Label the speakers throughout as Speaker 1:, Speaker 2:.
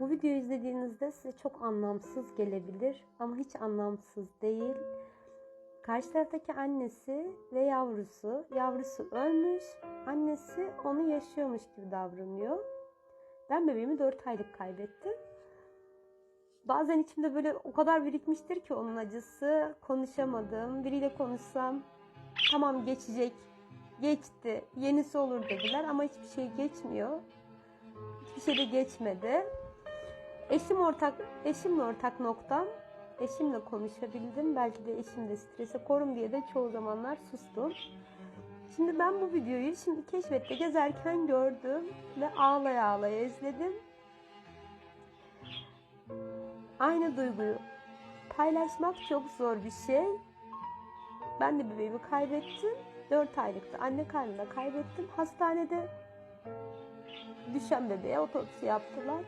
Speaker 1: Bu videoyu izlediğinizde size çok anlamsız gelebilir ama hiç anlamsız değil. Karşı taraftaki annesi ve yavrusu, yavrusu ölmüş, annesi onu yaşıyormuş gibi davranıyor. Ben bebeğimi 4 aylık kaybettim. Bazen içimde böyle o kadar birikmiştir ki onun acısı. Konuşamadım. Biriyle konuşsam tamam geçecek, geçti, yenisi olur dediler ama hiçbir şey geçmiyor. Hiçbir şey de geçmedi. Eşim ortak, eşimle ortak noktam. Eşimle konuşabildim. Belki de eşim de strese korum diye de çoğu zamanlar sustum. Şimdi ben bu videoyu şimdi keşfette gezerken gördüm ve ağlaya ağlaya izledim. Aynı duyguyu paylaşmak çok zor bir şey. Ben de bebeğimi kaybettim. 4 aylıktı. Anne karnında kaybettim. Hastanede düşen bebeğe otopsi yaptılar.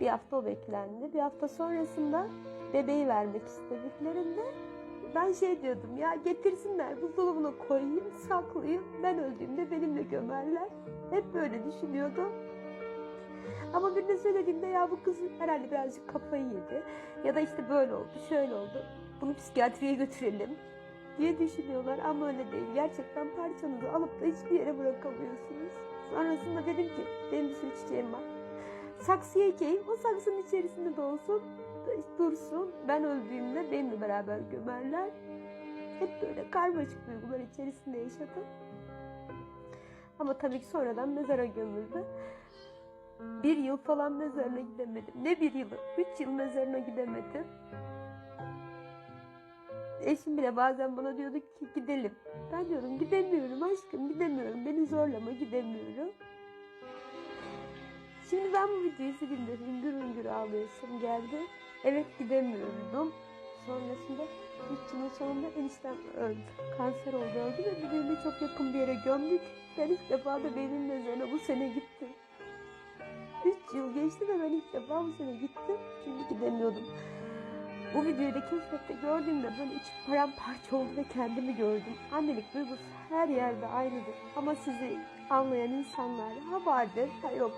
Speaker 1: Bir hafta o beklendi. Bir hafta sonrasında bebeği vermek istediklerinde ben şey diyordum ya getirsinler buzdolabına koyayım saklayayım ben öldüğümde benimle gömerler. Hep böyle düşünüyordum. Ama birine söylediğimde ya bu kız herhalde birazcık kafayı yedi. Ya da işte böyle oldu şöyle oldu. Bunu psikiyatriye götürelim diye düşünüyorlar ama öyle değil. Gerçekten parçanızı alıp da hiçbir yere bırakamıyorsunuz. Sonrasında dedim ki benim bir sürü çiçeğim var. Saksıya ekeyim o saksının içerisinde de olsun dursun. Ben öldüğümde benimle beraber gömerler. Hep böyle karmaşık duygular içerisinde yaşadım. Ama tabii ki sonradan mezara gömüldü. Bir yıl falan mezarına gidemedim. Ne bir yılı? Üç yıl mezarına gidemedim. Eşim bile bazen bana diyordu ki gidelim. Ben diyorum gidemiyorum aşkım gidemiyorum. Beni zorlama gidemiyorum. Şimdi ben bu videoyu izlediğimde hüngür hüngür ağlayasım geldi. Evet gidemiyordum. Sonrasında 3 yılın sonunda eniştem öldü. Kanser oldu öldü ve bebeğimi çok yakın bir yere gömdük. Ben ilk defa da benim mezarına bu sene gittim. 3 yıl geçti ve ben ilk defa bu sene gittim. Çünkü gidemiyordum. Bu videoyu da keşfette gördüğümde böyle içim paramparça oldu ve kendimi gördüm. Annelik duygusu her yerde aynıdır. Ama sizi anlayan insanlar ha vardır ha yok.